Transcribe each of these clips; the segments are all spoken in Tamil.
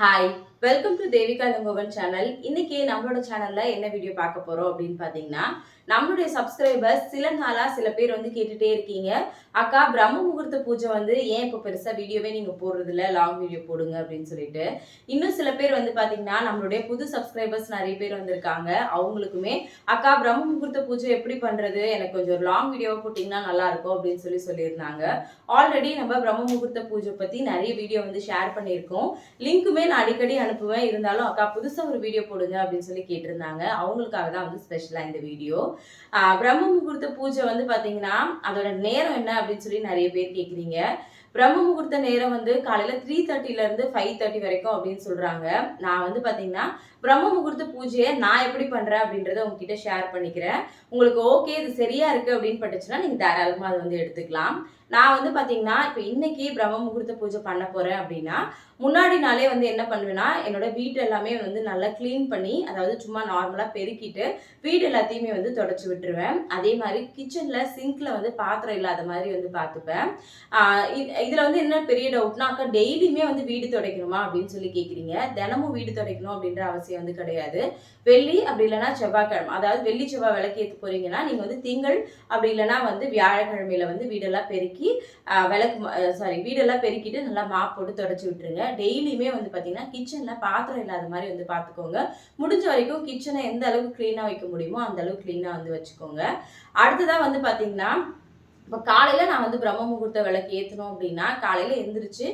Hi. Welcome to Devika Langovan channel இன்னைக்கு நம்மளோட சேனல்ல என்ன வீடியோ பார்க்க போறோம் அப்படின்னு பாத்தீங்கன்னா நம்மளுடைய சப்ஸ்கிரைபர்ஸ் சில நாளா சில பேர் வந்து கேட்டுட்டே இருக்கீங்க. அக்கா பிரம்ம முகூர்த்த பூஜை வந்து ஏன் இப்போ பெருசா வீடியோவே நீங்க போடுறது இல்ல லாங் வீடியோ போடுங்க அப்படின்னு சொல்லிட்டு. இன்னும் சில பேர் வந்து பாத்தீங்கன்னா நம்மளுடைய புது சப்ஸ்கிரைபர்ஸ் நிறைய பேர் வந்திருக்காங்க. அவங்களுக்குமே அக்கா பிரம்ம முகூர்த்த பூஜை எப்படி பண்றது? எனக்கு கொஞ்சம் ஒரு லாங் வீடியோ போட்டிங்கன்னா நல்லா இருக்கும் அப்படின்னு சொல்லி சொல்லியிருந்தாங்க. ஆல்ரெடி நம்ம பிரம்ம முகூர்த்த பூஜை பத்தி நிறைய வீடியோ வந்து ஷேர் பண்ணியிருக்கோம். லிங்க்குமே நான் அடிக்கடி அனுப்புவேன் இருந்தாலும் அக்கா புதுசாக ஒரு வீடியோ போடுங்க அப்படின்னு சொல்லி கேட்டிருந்தாங்க. அவங்களுக்காக தான் வந்து ஸ்பெஷலாக இந்த வீடியோ. பிரம்ம முகூர்த்த பூஜை வந்து பார்த்தீங்கன்னா அதோட நேரம் என்ன அப்படின்னு சொல்லி நிறைய பேர் கேட்குறீங்க பிரம்ம முகூர்த்த நேரம் வந்து காலையில் த்ரீ தேர்ட்டிலேருந்து ஃபைவ் தேர்ட்டி வரைக்கும் அப்படின்னு சொல்கிறாங்க நான் வந்து பார்த்தீங்கன்னா பிரம்ம முகூர்த்த பூஜையை நான் எப்படி பண்ணுறேன் அப்படின்றத உங்ககிட்ட ஷேர் பண்ணிக்கிறேன். உங்களுக்கு ஓகே இது சரியாக இருக்குது அப்படின்னு பட்டுச்சுன்னா நீங்கள் தாராளமாக அதை வந்து எடுத்துக்கலாம். நான் வந்து பார்த்தீங்கன்னா இப்போ இன்னைக்கு பிரம்ம முகூர்த்த பூஜை பண்ண போகிறேன் அப்படின்னா முன்னாடி நாளே வந்து என்ன பண்ணுவேன்னா என்னோட வீட்டு எல்லாமே வந்து நல்லா க்ளீன் பண்ணி அதாவது சும்மா நார்மலாக பெருக்கிட்டு வீடு எல்லாத்தையுமே வந்து தொடச்சி விட்டுருவேன். அதே மாதிரி கிச்சனில் சிங்கில் வந்து பாத்திரம் இல்லாத மாதிரி வந்து பார்த்துப்பேன் இதில் வந்து என்ன பெரிய டவுட்னா அக்கா டெய்லியுமே வந்து வீடு துடைக்கணுமா அப்படின்னு சொல்லி கேட்குறீங்க தினமும் வீடு துடைக்கணும் அப்படின்ற அவசியம் வந்து கிடையாது. வெள்ளி அப்படி இல்லைன்னா செவ்வாய்க்கிழமை அதாவது வெள்ளி செவ்வாய் விளக்கு போகிறீங்கன்னா நீங்கள் வந்து திங்கள் அப்படி இல்லைன்னா வந்து வியாழக்கிழமையில வந்து வீடெல்லாம் பெருக்கி ஆஹ் விளக்கு சாரி வீடெல்லாம் பெருக்கிட்டு நல்லா மாப் போட்டு தொடச்சி விட்டுருங்க. டெய்லியுமே வந்து பாத்தீங்கன்னா கிச்சன்ல பாத்திரம் இல்லாத மாதிரி வந்து பார்த்துக்கோங்க முடிஞ்ச வரைக்கும் கிச்சனை எந்த அளவுக்கு க்ளீனாக வைக்க முடியுமோ அந்த அளவுக்கு க்ளீனாக வந்து வச்சுக்கோங்க. அடுத்ததா வந்து பாத்தீங்கன்னா இப்போ காலையில் நான் வந்து பிரம்ம முகூர்த்த விளக்கு ஏற்றணும் அப்படின்னா காலையில் எழுந்திரிச்சு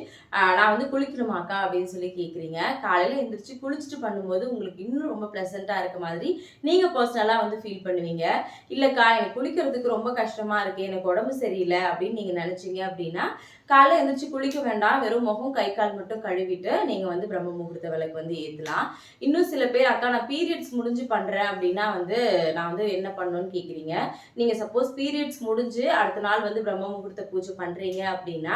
நான் வந்து குளிக்கணுமாக்கா அப்படின்னு சொல்லி கேட்குறீங்க காலையில் எழுந்திரிச்சு குளிச்சுட்டு பண்ணும்போது உங்களுக்கு இன்னும் ரொம்ப ப்ளசண்ட்டாக இருக்க மாதிரி நீங்கள் பர்சனலாக வந்து ஃபீல் பண்ணுவீங்க. இல்லைக்கா எனக்கு குளிக்கிறதுக்கு ரொம்ப கஷ்டமாக இருக்குது எனக்கு உடம்பு சரியில்லை அப்படின்னு நீங்கள் நினச்சிங்க அப்படின்னா காலைல எழுந்திரிச்சு குளிக்க வேண்டாம். வெறும் முகம் கை கால் மட்டும் கழுவிட்டு நீங்கள் வந்து பிரம்ம முகூர்த்த விளக்கு வந்து ஏற்றலாம் இன்னும் சில பேர் அக்கா நான் பீரியட்ஸ் முடிஞ்சு பண்ணுறேன் அப்படின்னா வந்து நான் வந்து என்ன பண்ணணும்னு கேட்குறீங்க நீங்கள் சப்போஸ் பீரியட்ஸ் முடிஞ்சு அடுத்த நாள் வந்து பிரம்ம முகூர்த்த பூஜை பண்ணுறீங்க அப்படின்னா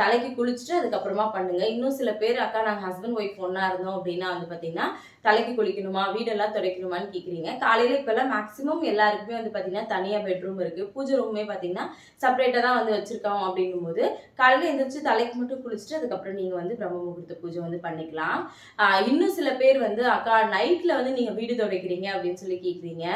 தலைக்கு குளிச்சுட்டு அதுக்கப்புறமா பண்ணுங்கள் இன்னும் சில பேர் அக்கா நாங்கள் ஹஸ்பண்ட் ஒய்ஃப் ஒன்றா இருந்தோம் அப்படின்னா வந்து பார்த்தீங்கன்னா தலைக்கு குளிக்கணுமா வீடெல்லாம் துடைக்கணுமான்னு கேட்குறீங்க காலையில் இப்போல்லாம் மேக்ஸிமம் எல்லாருக்குமே வந்து பார்த்தீங்கன்னா தனியாக பெட்ரூம் இருக்குது பூஜை ரூமே பார்த்தீங்கன்னா செப்பரேட்டாக தான் வந்து வச்சுருக்கோம் அப்படிங்கும்போது காலையில் எந்திரிச்சு தலைக்கு மட்டும் குளிச்சுட்டு அதுக்கப்புறம் நீங்கள் வந்து பிரம்ம முகூர்த்த பூஜை வந்து பண்ணிக்கலாம். இன்னும் சில பேர் வந்து அக்கா நைட்டில் வந்து நீங்கள் வீடு துடைக்கிறீங்க அப்படின்னு சொல்லி கேட்குறீங்க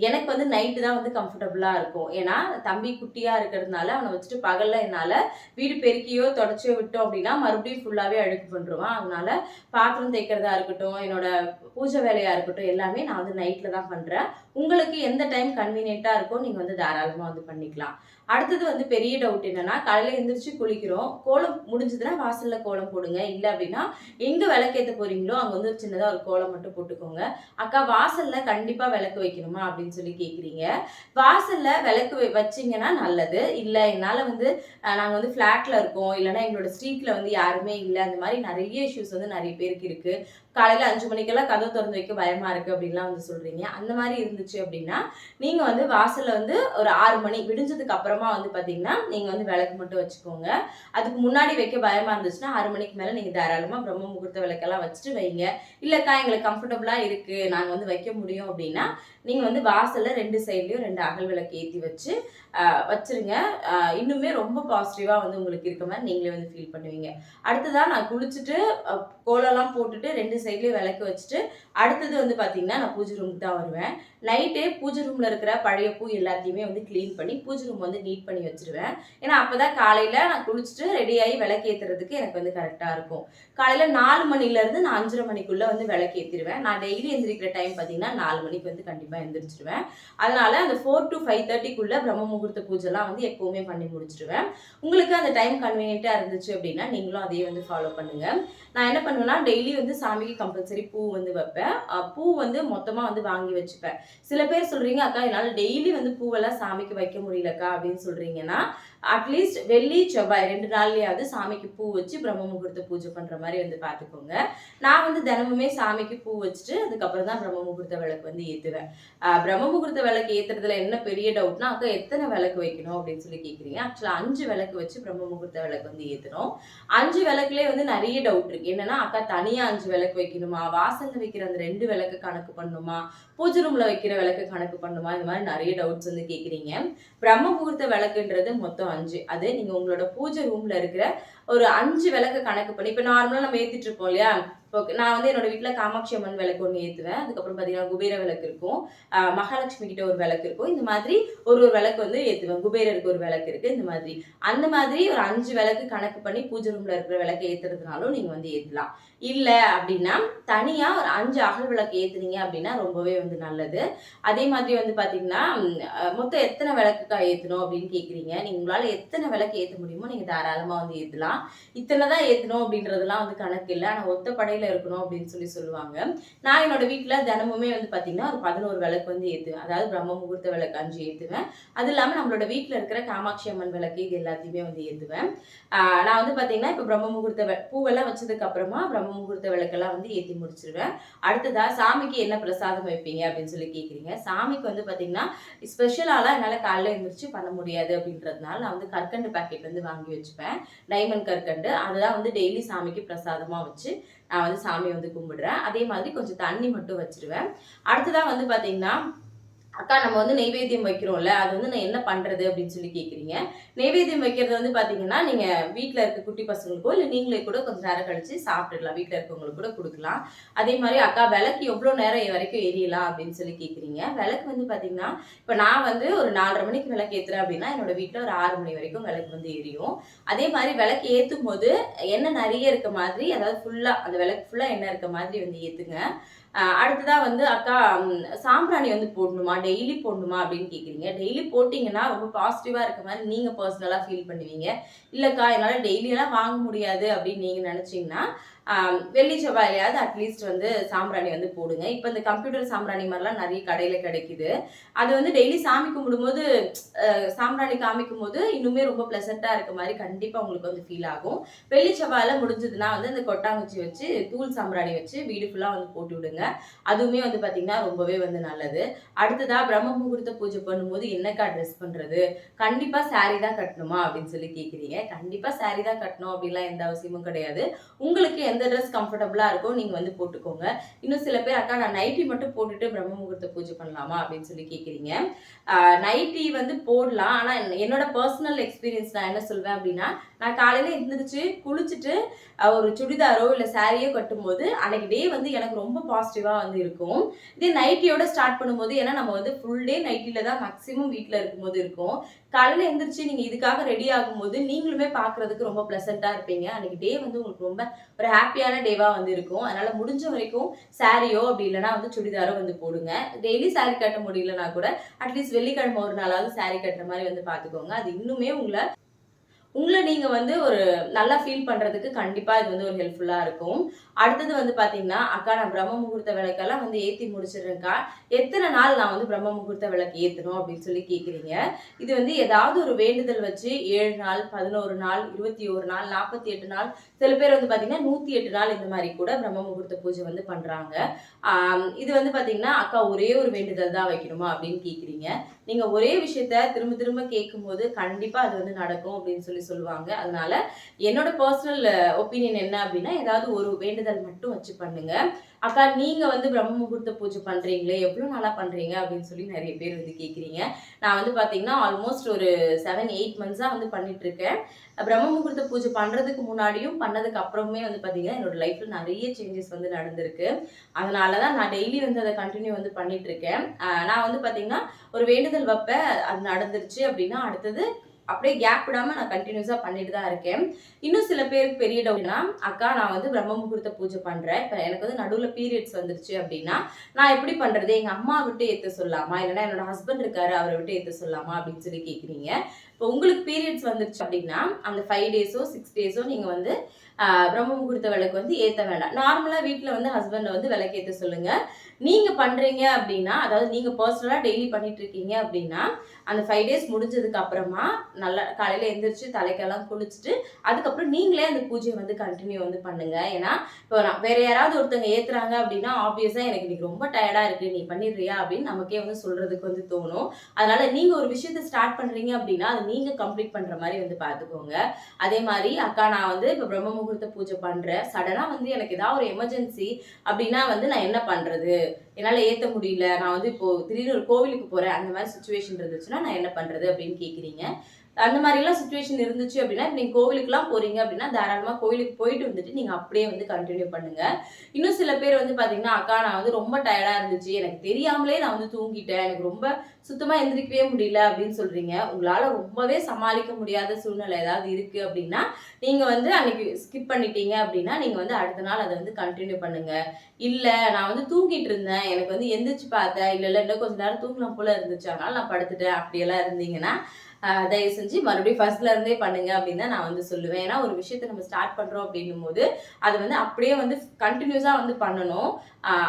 எனக்கு வந்து நைட்டு தான் வந்து கம்ஃபர்டபுளாக இருக்கும். ஏன்னா தம்பி குட்டியாக இருக்கிறதுனால அவனை வச்சுட்டு பகலில் என்னால் வீடு பெருக்கியோ தொடச்சியோ விட்டோம் அப்படின்னா மறுபடியும் ஃபுல்லாகவே அழுக்கு பண்ணுருவான் அதனால பாத்திரம் தேய்க்கிறதா இருக்கட்டும் என்னோட பூஜை வேலையாக இருக்கட்டும் எல்லாமே நான் வந்து நைட்டில் தான் பண்ணுறேன் உங்களுக்கு எந்த டைம் கன்வீனியண்ட்டாக இருக்கோ நீங்கள் வந்து தாராளமாக வந்து பண்ணிக்கலாம். அடுத்தது வந்து பெரிய டவுட் என்னன்னா காலையில் எழுந்திரிச்சு குளிக்கிறோம். கோலம் முடிஞ்சதுன்னா வாசலில் கோலம் போடுங்க. இல்லை அப்படின்னா எங்கே விளக்கேற்ற போகிறீங்களோ அங்கே வந்து ஒரு சின்னதாக ஒரு கோலம் மட்டும் போட்டுக்கோங்க. அக்கா வாசலில் கண்டிப்பாக விளக்கு வைக்கணுமா? அப்படின்னு சொல்லி கேட்குறீங்க வாசலில் விளக்கு வச்சிங்கன்னா நல்லது. இல்லை என்னால் வந்து நாங்கள் வந்து ஃப்ளாட்டில் இருக்கோம். இல்லைன்னா எங்களோட ஸ்ட்ரீட்டில் வந்து யாருமே இல்லை. அந்த மாதிரி நிறைய இஷ்யூஸ் வந்து நிறைய பேருக்கு இருக்குது காலையில் அஞ்சு மணிக்கெல்லாம் கதவு திறந்து வைக்க பயமாக இருக்குது அப்படின்லாம் வந்து சொல்கிறீங்க அந்த மாதிரி இருந்துச்சு அப்படின்னா நீங்கள் வந்து வாசலில் வந்து ஒரு ஆறு மணி விடிஞ்சதுக்கு அப்புறமா வந்து பார்த்தீங்கன்னா நீங்கள் வந்து விளக்கு மட்டும் வச்சுக்கோங்க. அதுக்கு முன்னாடி வைக்க பயமாக இருந்துச்சுன்னா ஆறு மணிக்கு மேலே நீங்கள் தாராளமாக பிரம்ம முகூர்த்த விளக்கெல்லாம் வச்சுட்டு வைங்க. இல்லைக்கா எங்களுக்கு கம்ஃபர்டபுளாக இருக்குது நாங்கள் வந்து வைக்க முடியும் அப்படின்னா நீங்கள் வந்து வாசலில் ரெண்டு சைட்லேயும் ரெண்டு அகல் விளக்கு ஏற்றி வச்சு வச்சுருங்க. வச்சிருங்க இன்னுமே ரொம்ப பாசிட்டிவாக வந்து உங்களுக்கு இருக்க மாதிரி நீங்களே வந்து ஃபீல் பண்ணுவீங்க. அடுத்ததாக நான் குளிச்சுட்டு கோலெல்லாம் கோலம்லாம் போட்டுட்டு ரெண்டு சைட்லேயும் விளக்கு வச்சுட்டு அடுத்தது வந்து பார்த்தீங்கன்னா நான் பூஜை ரூமுக்கு தான் வருவேன். நைட்டே பூஜை ரூமில் இருக்கிற பழைய பூ எல்லாத்தையுமே வந்து க்ளீன் பண்ணி பூஜை ரூம் வந்து நீட் பண்ணி வச்சிருவேன். ஏன்னா அப்போ தான் காலையில் நான் குளிச்சுட்டு ரெடியாகி விளக்கேற்றுறதுக்கு எனக்கு வந்து கரெக்டாக இருக்கும். காலையில் நாலு மணிலேருந்து நான் அஞ்சரை மணிக்குள்ளே வந்து விளக்கேற்றிடுவேன் நான் டெய்லி எந்திரிக்கிற டைம் பார்த்தீங்கன்னா நாலு மணிக்கு வந்து கண்டிப்பாக எந்திரிச்சிருவேன். அதனால அந்த ஃபோர் டு ஃபைவ் தேர்ட்டிக்குள்ளே பிரம்ம முகூர்த்த பூஜைலாம் வந்து எப்போவுமே பண்ணி முடிச்சிடுவேன் உங்களுக்கு அந்த டைம் கன்வீனியண்ட்டாக இருந்துச்சு அப்படின்னா நீங்களும் அதையே வந்து ஃபாலோ பண்ணுங்க. நான் என்ன பண்ணுவேன்னா டெய்லி வந்து சாமிக்கு கம்பல்சரி பூ வந்து வைப்பேன். பூ வந்து மொத்தமாக வந்து வாங்கி வச்சுப்பேன். சில பேர் சொல்றீங்க அக்கா என்னால் டெய்லி வந்து பூவெல்லாம் சாமிக்கு வைக்க முடியலக்கா அப்படின்னு சொல்றீங்கன்னா அட்லீஸ்ட் வெள்ளி செவ்வாய் ரெண்டு நாள்லயாவது சாமிக்கு பூ வச்சு பிரம்ம முகூர்த்த பூஜை பண்ற மாதிரி வந்து பார்த்துக்கோங்க. நான் வந்து தினமுமே சாமிக்கு பூ வச்சுட்டு அதுக்கப்புறம் தான் பிரம்ம முகூர்த்த விளக்கு வந்து ஏற்றுவேன் பிரம்ம முகூர்த்த விளக்கு ஏத்துறதுல என்ன பெரிய டவுட்னா அக்கா எத்தனை விளக்கு வைக்கணும் அப்படின்னு சொல்லி கேட்குறீங்க ஆக்சுவலாக அஞ்சு விளக்கு வச்சு பிரம்ம முகூர்த்த விளக்கு வந்து ஏற்றணும் அஞ்சு விளக்குலேயே வந்து நிறைய டவுட் இருக்கு. என்னன்னா அக்கா தனியாக அஞ்சு விளக்கு வைக்கணுமா? வாசல்ல வைக்கிற அந்த ரெண்டு விளக்கு கணக்கு பண்ணுமா? பூஜை ரூம்ல வைக்கிற விளக்கு கணக்கு பண்ணுமா? இந்த மாதிரி நிறைய டவுட்ஸ் வந்து கேட்குறீங்க பிரம்ம முகூர்த்த விளக்குன்றது மொத்தம் அஞ்சு. அது நீங்க உங்களோட பூஜை ரூம்ல இருக்கிற ஒரு அஞ்சு விளக்கு கணக்கு பண்ணி இப்போ நார்மலாக நம்ம ஏற்றிட்டு இருக்கோம் இல்லையா? ஓகே நான் வந்து என்னோட வீட்டில் காமாட்சி அம்மன் விளக்கு ஒன்று ஏற்றுவேன் அதுக்கப்புறம் பார்த்தீங்கன்னா குபேர விளக்கு இருக்கும். மகாலட்சுமி கிட்ட ஒரு விளக்கு இருக்கும். இந்த மாதிரி ஒரு ஒரு விளக்கு வந்து ஏற்றுவேன் குபேரருக்கு ஒரு விளக்கு இருக்குது இந்த மாதிரி. அந்த மாதிரி ஒரு அஞ்சு விளக்கு கணக்கு பண்ணி பூஜை ரூமில் இருக்கிற விளக்கு ஏற்றுறதுனாலும் நீங்கள் வந்து ஏற்றலாம் இல்லை அப்படின்னா தனியாக ஒரு அஞ்சு அகல் விளக்கு ஏற்றுனீங்க அப்படின்னா ரொம்பவே வந்து நல்லது. அதே மாதிரி வந்து பார்த்தீங்கன்னா மொத்தம் எத்தனை விளக்குக்கா ஏற்றணும் அப்படின்னு கேட்குறீங்க நீங்கள் உங்களால் எத்தனை விளக்கு ஏற்ற முடியுமோ நீங்கள் தாராளமாக வந்து ஏற்றலாம் இத்தனை தான் ஏற்றணும் அப்படின்றதெல்லாம் வந்து கணக்கு இல்லை. ஆனால் ஒத்த படையில் இருக்கணும் அப்படின்னு சொல்லி சொல்லுவாங்க. நான் என்னோட வீட்டில் தினமுமே வந்து பார்த்தீங்கன்னா ஒரு பதினோரு விளக்கு வந்து ஏற்றுவேன் அதாவது பிரம்ம முகூர்த்த விளக்கு அஞ்சு ஏற்றுவேன் அது இல்லாமல் நம்மளோட வீட்டில் இருக்கிற காமாட்சி அம்மன் விளக்கு இது எல்லாத்தையுமே வந்து ஏற்றுவேன் நான் வந்து பார்த்தீங்கன்னா இப்போ பிரம்ம முகூர்த்த பூவெல்லாம் வச்சதுக்கு அப்புறமா பிரம்ம முகூர்த்த விளக்கெல்லாம் வந்து ஏற்றி முடிச்சிருவேன். அடுத்ததாக சாமிக்கு என்ன பிரசாதம் வைப்பீங்க அப்படின்னு சொல்லி கேட்குறீங்க சாமிக்கு வந்து பார்த்தீங்கன்னா ஸ்பெஷலாலாம் என்னால் காலைல எழுந்திரிச்சு பண்ண முடியாது அப்படின்றதுனால நான் வந்து கற்கண்டு பேக்கெட் வந்து வாங்கி வச்சுப்பேன். டைமண்ட் கற்கண்டு. அதெல்லாம் வந்து டெய்லி சாமிக்கு பிரசாதமாக வச்சு நான் வந்து சாமி வந்து கும்பிடுறேன். அதே மாதிரி கொஞ்சம் தண்ணி மட்டும் வச்சிருவேன். அடுத்ததாக வந்து பார்த்தீங்கன்னா அக்கா நம்ம வந்து நெய்வேத்தியம் வைக்கிறோம்ல அது வந்து நான் என்ன பண்றது அப்படின்னு சொல்லி கேட்குறீங்க நெய்வேத்தியம் வைக்கிறது வந்து பார்த்தீங்கன்னா நீங்க வீட்டில் இருக்க குட்டி பசங்களுக்கோ இல்லை நீங்களே கூட கொஞ்சம் நேரம் கழிச்சு சாப்பிட்டுடலாம் வீட்டில் இருக்கவங்களுக்கு கூட கொடுக்கலாம். அதே மாதிரி அக்கா விளக்கு எவ்வளோ நேரம் வரைக்கும் எரியலாம் அப்படின்னு சொல்லி கேட்குறீங்க விளக்கு வந்து பார்த்தீங்கன்னா இப்போ நான் வந்து ஒரு நாலரை மணிக்கு விளக்கு ஏற்றுறேன் அப்படின்னா என்னோட வீட்டில் ஒரு ஆறு மணி வரைக்கும் விளக்கு வந்து எரியும். அதே மாதிரி விளக்கு ஏற்றும் போது எண்ணெய் நிறைய இருக்க மாதிரி அதாவது ஃபுல்லாக அந்த விளக்கு ஃபுல்லாக எண்ணெய் இருக்க மாதிரி வந்து ஏற்றுங்க அடுத்ததாக வந்து அக்கா சாம்பிராணி வந்து போடணுமா? டெய்லி போடணுமா? அப்படின்னு கேட்குறீங்க டெய்லி போட்டிங்கன்னா ரொம்ப பாசிட்டிவாக இருக்க மாதிரி நீங்கள் பர்சனலாக ஃபீல் பண்ணுவீங்க. இல்லைக்கா என்னால் டெய்லியெல்லாம் வாங்க முடியாது அப்படின்னு நீங்கள் நினச்சிங்கன்னா வெள்ளி செவ்வாயிலையாவது அட்லீஸ்ட் வந்து சாம்பிராணி வந்து போடுங்க. இப்போ இந்த கம்ப்யூட்டர் சாம்பிராணி மாதிரிலாம் நிறைய கடையில் கிடைக்குது. அது வந்து டெய்லி சாமி கும்பிடும்போது சாம்பிராணி காமிக்கும் போது இன்னுமே ரொம்ப ப்ளசண்ட்டாக இருக்க மாதிரி கண்டிப்பாக உங்களுக்கு வந்து ஃபீல் ஆகும். வெள்ளி செவ்வாயில் முடிஞ்சதுன்னா வந்து இந்த கொட்டாங்குச்சி வச்சு தூள் சாம்பிராணி வச்சு வீடு ஃபுல்லாக வந்து போட்டு விடுங்க. அதுவுமே வந்து பார்த்தீங்கன்னா ரொம்பவே வந்து நல்லது. அடுத்ததாக பிரம்ம முகூர்த்த பூஜை பண்ணும்போது என்னக்கா ட்ரெஸ் பண்ணுறது கண்டிப்பாக saree தான் கட்டணுமா அப்படின்னு சொல்லி கேட்குறீங்க கண்டிப்பாக saree தான் கட்டணும் அப்படிலாம் எந்த அவசியமும் கிடையாது. உங்களுக்கு எந்த ட்ரெஸ் கம்ஃபர்டபுளாக இருக்கோ நீங்கள் வந்து போட்டுக்கோங்க. இன்னும் சில பேர் அக்கா நான் நைட்டி மட்டும் போட்டுட்டு பிரம்ம முகூர்த்த பூஜை பண்ணலாமா? அப்படின்னு சொல்லி கேட்குறீங்க நைட்டி வந்து போடலாம். ஆனால் என்னோட பர்சனல் எக்ஸ்பீரியன்ஸ் நான் என்ன சொல்வேன் அப்படின்னா நான் காலையில் எழுந்திரிச்சு குளிச்சுட்டு ஒரு சுடிதாரோ இல்லை சாரியோ கட்டும்போது அன்னைக்கு டே வந்து எனக்கு ரொம்ப பாசிட்டிவாக வந்து இருக்கும். இதே நைட்டியோட ஸ்டார்ட் பண்ணும்போது ஏன்னா நம்ம வந்து ஃபுல் டே நைட்டியில் தான் மேக்ஸிமம் வீட்டில் இருக்கும்போது இருக்கும். காலையில் எழுந்திரிச்சு நீங்கள் இதுக்காக ரெடி ஆகும்போது நீங்களுமே பார்க்குறதுக்கு ரொம்ப ப்ளசண்ட்டாக இருப்பீங்க. அன்னைக்கு டே வந்து உங்களுக்கு ரொம்ப ஒரு ஹாப்பியான டேவாக வந்து இருக்கும். அதனால் முடிஞ்ச வரைக்கும் சாரியோ அப்படி இல்லைன்னா வந்து சுடிதாரோ வந்து போடுங்க. டெய்லி சாரி கட்ட முடியலனா கூட அட்லீஸ்ட் வெள்ளிக்கிழமை ஒரு நாளாவது சாரி கட்டுற மாதிரி வந்து பார்த்துக்கோங்க அது இன்னுமே உங்களை உங்களை நீங்கள் வந்து ஒரு நல்லா ஃபீல் பண்ணுறதுக்கு கண்டிப்பாக இது வந்து ஒரு ஹெல்ப்ஃபுல்லாக இருக்கும். அடுத்தது வந்து பார்த்தீங்கன்னா அக்கா நான் பிரம்ம முகூர்த்த விளக்கெல்லாம் வந்து ஏற்றி முடிச்சிடுறேன்க்கா. எத்தனை நாள் நான் வந்து பிரம்ம முகூர்த்த விளக்கு ஏற்றணும் அப்படின்னு சொல்லி கேட்குறீங்க இது வந்து ஏதாவது ஒரு வேண்டுதல் வச்சு ஏழு நாள் பதினோரு நாள் இருபத்தி ஒரு நாள் நாற்பத்தி எட்டு நாள் சில பேர் வந்து பார்த்தீங்கன்னா நூற்றி எட்டு நாள் இந்த மாதிரி கூட பிரம்ம முகூர்த்த பூஜை வந்து பண்ணுறாங்க இது வந்து பார்த்தீங்கன்னா அக்கா ஒரே ஒரு வேண்டுதல் தான் வைக்கணுமா அப்படின்னு கேட்குறீங்க நீங்கள் ஒரே விஷயத்த திரும்ப திரும்ப கேட்கும்போது கண்டிப்பாக அது வந்து நடக்கும் அப்படின்னு சொல்லி சொல்லுவாங்க. அதனால என்னோட பர்சனல் ஒப்பீனியன் என்ன அப்படின்னா ஏதாவது ஒரு வேண்டுதல் மட்டும் வச்சு பண்ணுங்க. அக்கா நீங்க வந்து பிரம்ம முகூர்த்த பூஜை பண்றீங்களே எவ்வளோ நாளா பண்றீங்க அப்படின்னு சொல்லி நிறைய பேர் வந்து கேட்குறீங்க நான் வந்து பார்த்தீங்கன்னா ஆல்மோஸ்ட் ஒரு செவன் எயிட் மந்த்ஸாக வந்து பண்ணிட்டு இருக்கேன் பிரம்ம முகூர்த்த பூஜை பண்றதுக்கு முன்னாடியும் பண்ணதுக்கு அப்புறமே வந்து பார்த்தீங்கன்னா என்னோட லைஃப்ல நிறைய சேஞ்சஸ் வந்து நடந்திருக்கு. அதனால தான் நான் டெய்லி வந்து அதை கண்டினியூ வந்து பண்ணிட்டு இருக்கேன் நான் வந்து பார்த்தீங்கன்னா ஒரு வேண்டுதல் வைப்பேன் அது நடந்துருச்சு அப்படின்னா அடுத்தது அப்படியே கேப் விடாமல் நான் கண்டினியூஸாக பண்ணிட்டு தான் இருக்கேன். இன்னும் சில பேருக்கு பெரிய டவுட்னா அக்கா நான் வந்து பிரம்ம முகூர்த்த பூஜை பண்ணுறேன் இப்போ எனக்கு வந்து நடுவில் பீரியட்ஸ் வந்துருச்சு அப்படின்னா நான் எப்படி பண்ணுறது எங்கள் அம்மா விட்டு ஏற்ற சொல்லாமா? இல்லைன்னா என்னோட ஹஸ்பண்ட் இருக்காரு அவரை விட்டு ஏற்ற சொல்லாமா? அப்படின்னு சொல்லி கேட்குறீங்க இப்போ உங்களுக்கு பீரியட்ஸ் வந்துருச்சு அப்படின்னா அந்த ஃபைவ் டேஸோ சிக்ஸ் டேஸோ நீங்கள் வந்து பிரம்ம முகூர்த்த விளக்கு வந்து ஏற்ற வேண்டாம். நார்மலாக வீட்டில் வந்து ஹஸ்பண்டை வந்து விளக்கு ஏற்ற சொல்லுங்கள் நீங்கள் பண்ணுறீங்க அப்படின்னா அதாவது நீங்கள் பர்சனலாக டெய்லி பண்ணிட்டு இருக்கீங்க அப்படின்னா அந்த ஃபைவ் டேஸ் முடிஞ்சதுக்கு அப்புறமா நல்லா காலையில் எழுந்திரிச்சு தலைக்கெல்லாம் குளிச்சுட்டு அதுக்கப்புறம் நீங்களே அந்த பூஜையை வந்து கண்டினியூ வந்து பண்ணுங்க. ஏன்னா இப்போ நான் வேற யாராவது ஒருத்தவங்க ஏற்றுறாங்க அப்படின்னா ஆப்வியஸாக எனக்கு இன்னைக்கு ரொம்ப டயர்டாக இருக்கு. நீ பண்ணிடுறியா அப்படின்னு நமக்கே வந்து சொல்றதுக்கு வந்து தோணும். அதனால நீங்கள் ஒரு விஷயத்த ஸ்டார்ட் பண்ணுறீங்க அப்படின்னா அதை நீங்கள் கம்ப்ளீட் பண்ணுற மாதிரி வந்து பார்த்துக்கோங்க. அதே மாதிரி அக்கா நான் வந்து இப்போ பிரம்ம முகூர்த்த பூஜை பண்ணுறேன் சடனாக வந்து எனக்கு ஏதாவது ஒரு எமர்ஜென்சி அப்படின்னா வந்து நான் என்ன பண்ணுறது என்னால் ஏற்ற முடியல. நான் வந்து இப்போ திடீர்னு ஒரு கோவிலுக்கு போகிறேன் அந்த மாதிரி சுச்சுவேஷன் இருந்துச்சுன்னா நான் என்ன பண்ணுறது அப்படின்னு கேட்குறீங்க அந்த மாதிரிலாம் சுச்சுவேஷன் இருந்துச்சு அப்படின்னா நீங்கள் கோவிலுக்குலாம் போறீங்க அப்படின்னா தாராளமாக கோவிலுக்கு போயிட்டு வந்துட்டு நீங்கள் அப்படியே வந்து கண்டினியூ பண்ணுங்க. இன்னும் சில பேர் வந்து பார்த்தீங்கன்னா அக்கா நான் வந்து ரொம்ப டயர்டாக இருந்துச்சு. எனக்கு தெரியாமலே நான் வந்து தூங்கிட்டேன். எனக்கு ரொம்ப சுத்தமாக எந்திரிக்கவே முடியல அப்படின்னு சொல்றீங்க. உங்களால் ரொம்பவே சமாளிக்க முடியாத சூழ்நிலை ஏதாவது இருக்கு அப்படின்னா நீங்கள் வந்து அன்னைக்கு ஸ்கிப் பண்ணிட்டீங்க அப்படின்னா நீங்கள் வந்து அடுத்த நாள் அதை வந்து கண்டினியூ பண்ணுங்க. இல்லை நான் வந்து தூங்கிட்டு இருந்தேன். எனக்கு வந்து எந்திரிச்சு பார்த்தேன். இல்லை இல்லை இன்னும் கொஞ்ச நேரம் தூங்கலாம் போல இருந்துச்சு. அதனால் நான் படுத்துட்டேன். அப்படியெல்லாம் இருந்தீங்கன்னா தயவு செஞ்சு மறுபடியும் ஃபர்ஸ்ட்ல இருந்தே பண்ணுங்க அப்படின்னு தான் நான் வந்து சொல்லுவேன். ஏன்னா ஒரு விஷயத்தை நம்ம ஸ்டார்ட் பண்றோம் அப்படின்னும் போது அது வந்து அப்படியே வந்து கண்டினியூஸா வந்து பண்ணணும்.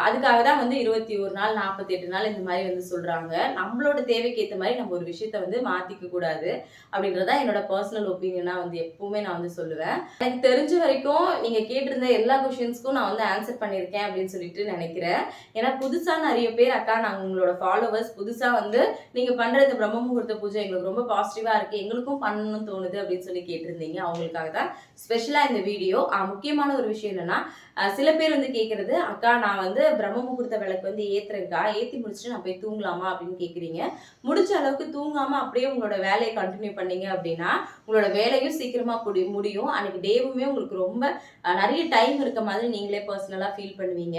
அதுக்காக தான் வந்து இருபத்தி ஒரு நாள் நாற்பத்தி எட்டு நாள் இந்த மாதிரி வந்து சொல்றாங்க. நம்மளோட தேவைக்கு ஏற்ற மாதிரி நம்ம ஒரு விஷயத்த வந்து மாத்திக்க கூடாது அப்படின்றதா என்னோட பர்சனல் ஒப்பீனியனா வந்து எப்பவுமே நான் வந்து சொல்லுவேன். எனக்கு தெரிஞ்ச வரைக்கும் நீங்க கேட்டிருந்த எல்லா கொஷின்ஸ்க்கும் நான் வந்து ஆன்சர் பண்ணியிருக்கேன் அப்படின்னு சொல்லிட்டு நினைக்கிறேன். ஏன்னா புதுசா நிறைய பேர் அக்கா நாங்க உங்களோட ஃபாலோவர்ஸ் புதுசா வந்து நீங்க பண்ற இந்த பிரம்ம முகூர்த்த பூஜை எங்களுக்கு ரொம்ப பாசிட்டிவாக இருக்கு. எங்களுக்கும் பண்ணணும்னு தோணுது அப்படின்னு சொல்லி கேட்டிருந்தீங்க. அவங்களுக்காக தான் ஸ்பெஷலாக இந்த வீடியோ முக்கியமான ஒரு விஷயம் என்னென்னா சில பேர் வந்து கேட்குறது அக்கா நான் வந்து பிரம்ம முகூர்த்த விளக்கு வந்து ஏற்றுறேன்க்கா ஏற்றி முடிச்சுட்டு நான் போய் தூங்கலாமா? அப்படின்னு கேட்குறீங்க முடிச்ச அளவுக்கு தூங்காம அப்படியே உங்களோட வேலையை கண்டினியூ பண்ணீங்க அப்படின்னா உங்களோட வேலையும் சீக்கிரமாக முடி முடியும். அன்னைக்கு டேவுமே உங்களுக்கு ரொம்ப நிறைய டைம் இருக்க மாதிரி நீங்களே பர்சனலாக ஃபீல் பண்ணுவீங்க.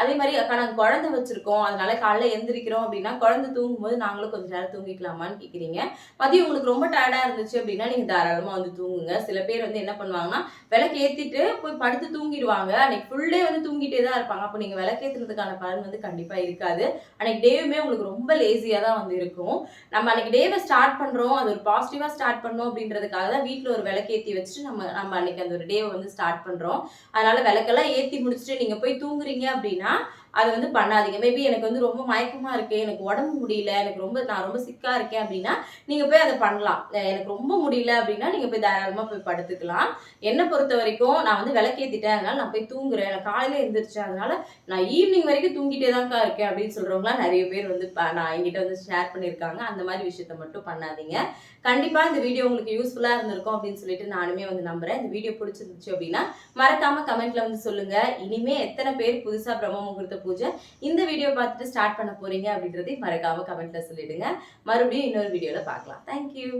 அதே மாதிரி அக்கா நாங்கள் குழந்தை வச்சுருக்கோம். அதனால காலைல எந்திரிக்கிறோம் அப்படின்னா குழந்தை தூங்கும்போது நாங்களும் கொஞ்சம் நேரம் தூங்கிக்கலாமான்னு கேட்குறீங்க மதியம் உங்களுக்கு ரொம்ப டயர்டாக இருந்துச்சு அப்படின்னா நீங்க தாராளமாக வந்து தூங்குங்க. சில பேர் வந்து என்ன பண்ணுவாங்கன்னா விளக்கு ஏற்றிட்டு போய் படுத்து தூங்கிடுவாங்க. அன்னைக்கு ஃபுல் டே வந்து தூங்கிட்டே தான் இருப்பாங்க. அப்போ நீங்கள் விளக்கேத்துறதுக்கான பலன் வந்து கண்டிப்பாக இருக்காது. அன்னைக்கு டேவுமே உங்களுக்கு ரொம்ப லேசியாக தான் வந்து இருக்கும். நம்ம அன்னைக்கு டேவை ஸ்டார்ட் பண்றோம். அது ஒரு பாசிட்டிவாக ஸ்டார்ட் பண்ணோம் அப்படின்றதுக்காக தான் வீட்டில் ஒரு விளக்கேற்றி வச்சுட்டு நம்ம நம்ம அன்னைக்கு அந்த ஒரு டேவை வந்து ஸ்டார்ட் பண்ணுறோம் அதனால விளக்கெல்லாம் ஏற்றி முடிச்சுட்டு நீங்க போய் தூங்குறீங்க அப்படின்னா அது வந்து பண்ணாதீங்க. மேபி எனக்கு வந்து ரொம்ப மயக்கமாக இருக்குது எனக்கு உடம்பு முடியல. எனக்கு ரொம்ப நான் ரொம்ப சிக்காக இருக்கேன் அப்படின்னா நீங்கள் போய் அதை பண்ணலாம். எனக்கு ரொம்ப முடியல அப்படின்னா நீங்கள் போய் தாராளமாக போய் படுத்துக்கலாம். என்னை பொறுத்த வரைக்கும் நான் வந்து விளக்கேற்றிட்டேன் அதனால் நான் போய் தூங்குறேன். நான் காலையில அதனால் நான் ஈவினிங் வரைக்கும் தூங்கிட்டே தான்க்கா இருக்கேன் அப்படின்னு சொல்கிறவங்களாம் நிறைய பேர் வந்து ப- நான் எங்கிட்ட வந்து ஷேர் பண்ணியிருக்காங்க. அந்த மாதிரி விஷயத்த மட்டும் பண்ணாதீங்க. கண்டிப்பாக இந்த வீடியோ உங்களுக்கு யூஸ்ஃபுல்லாக இருந்திருக்கும் அப்படின்னு சொல்லிட்டு நானுமே வந்து நம்புகிறேன் இந்த வீடியோ பிடிச்சிருந்துச்சு அப்படின்னா மறக்காமல் கமெண்ட்டில் வந்து சொல்லுங்கள் இனிமே எத்தனை பேர் புதுசாக பிரம்ம முகூர்த்தம் பூஜை. இந்த வீடியோ பார்த்துட்டு ஸ்டார்ட் பண்ண போறீங்க அப்படின்றதையும் மறக்காம கமெண்ட்ல சொல்லிடுங்க. மறுபடியும் இன்னொரு வீடியோல பார்க்கலாம். தேங்க்யூ